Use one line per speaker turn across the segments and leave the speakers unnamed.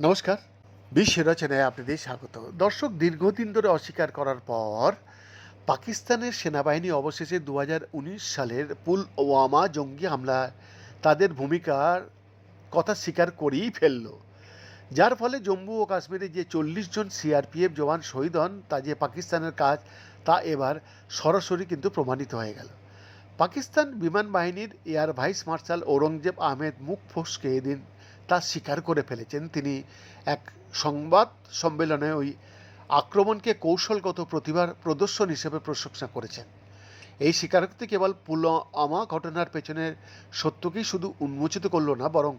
নমস্কার। বিশ্ব রচনায় আপনাদের স্বাগত। দর্শক, দীর্ঘদিন ধরে অস্বীকার করার পর পাকিস্তানের সেনাবাহিনী অবশেষে দু হাজার উনিশ সালের পুলওয়ামা জঙ্গি হামলা তাদের ভূমিকার কথা স্বীকার করেই ফেলল। যার ফলে জম্মু ও কাশ্মীরে যে চল্লিশ জন সিআরপিএফ জওয়ান শহীদ হন, তা যে পাকিস্তানের কাজ, তা এবার সরাসরি কিন্তু প্রমাণিত হয়ে গেল। পাকিস্তান বিমান বাহিনীর air vice marshal Aurangzeb Ahmed মুখ ফসকে এদিন তা স্বীকার করে ফেলেছেন। তিনি এক সংবাদ সম্মেলনে ওই আক্রমণকে কৌশলগত প্রতিভার প্রদর্শন হিসেবে প্রশংসা করেছেন। এই স্বীকারোক্তি কেবল পুলওয়ামা ঘটনার পেছনের সত্যকেই শুধু উন্মোচিত করল না, বরং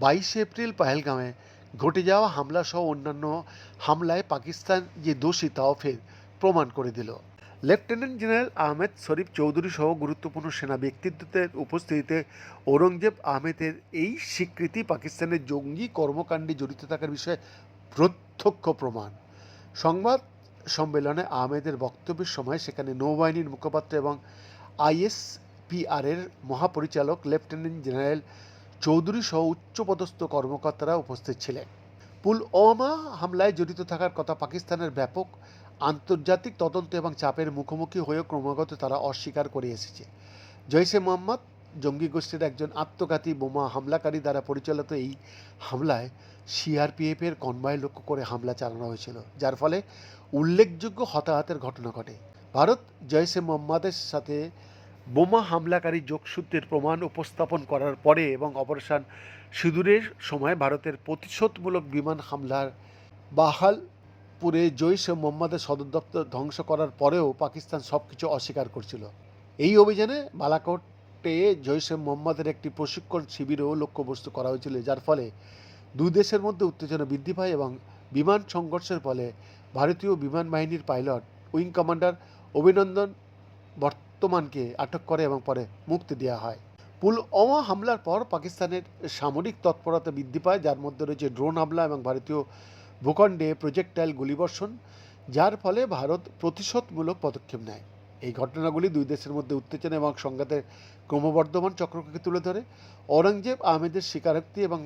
বাইশে এপ্রিল পাহেলগামে ঘটে যাওয়া হামলা সহ অন্যান্য হামলায় পাকিস্তান যে দোষী, তাও ফের প্রমাণ করে দিল। লেফটেন্যান্ট জেনারেল আহমেদ শরীফ চৌধুরী সহ গুরুত্বপূর্ণ সেনা ব্যক্তিত্বের উপস্থিতিতে ঔরঙ্গজেব আহমেদের এই স্বীকৃতি পাকিস্তানের জঙ্গি কর্মকাণ্ডে জড়িত থাকার বিষয়ে প্রত্যক্ষ প্রমাণ। সংবাদ সম্মেলনে আহমেদের বক্তব্যের সময় সেখানে নৌবাহিনীর মুখপাত্র এবং আইএসপিআরের মহাপরিচালক লেফটেন্যান্ট জেনারেল চৌধুরী সহ উচ্চপদস্থ কর্মকর্তারা উপস্থিত ছিলেন। পুলওয়ামা হামলায় জড়িত থাকার কথা পাকিস্তানের ব্যাপক আন্তর্জাতিক তদন্ত এবং চাপের মুখোমুখি হয়েও ক্রমাগত তারা অস্বীকার করে এসেছে। জৈশে মোহাম্মদ জঙ্গি গোষ্ঠীর একজন আত্মঘাতী বোমা হামলাকারী দ্বারা পরিচালিত এই হামলায় সিআরপিএফের কনভয় লক্ষ্য করে হামলা চালানো হয়েছিল, যার ফলে উল্লেখযোগ্য হতাহতের ঘটনা ঘটে। ভারত জৈশে মোহাম্মদের সাথে বোমা হামলাকারী যোগসূত্রের প্রমাণ উপস্থাপন করার পরে এবং অপারেশন সিঁদুরের সময় ভারতের প্রতিশোধমূলক বিমান হামলার বাহালপুরে জৈশ মোহাম্মদের সদর দপ্তর ধ্বংস করার পরেও পাকিস্তান সব কিছু অস্বীকার করছিল এই অভিযানে বালাকোটে জৈশ মোহাম্মদের একটি প্রশিক্ষণ শিবিরও লক্ষ্যবস্তু করা হয়েছিল যার ফলে দুই দেশের মধ্যে উত্তেজনা বৃদ্ধি পায় এবং বিমান সংঘর্ষের ফলে ভারতীয় বিমান বাহিনীর পাইলট উইং কমান্ডার অভিনন্দন বর্তমানকে আটক করে এবং পরে মুক্তি দেওয়া হয় পুলওয়ামা হামলার পর পাকিস্তানের সামরিক তৎপরতা বৃদ্ধি পায় যার মধ্যে রয়েছে ড্রোন হামলা এবং ভারতীয় ভূখণ্ডে প্রজেক্টাইল গুলিবর্ষণ, যার ফলে ভারত প্রতিশোধমূলক পদক্ষেপ নেয়। এই ঘটনাগুলি দুই দেশের মধ্যে উত্তেজনা এবং সংঘাতের ক্রমবর্ধমান চক্রকে তুলে ধরে। ঔরঙ্গজেব, আহমেদের স্বীকারোক্তি এবং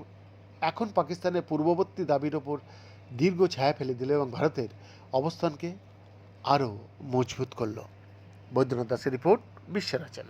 এখন পাকিস্তানের পূর্ববর্তী দাবির ওপর দীর্ঘ ছায়া ফেলে দিল এবং ভারতের অবস্থানকে আরও মজবুত করল। বৈদ্যনাথ দাসের রিপোর্ট বিশ্বের আচল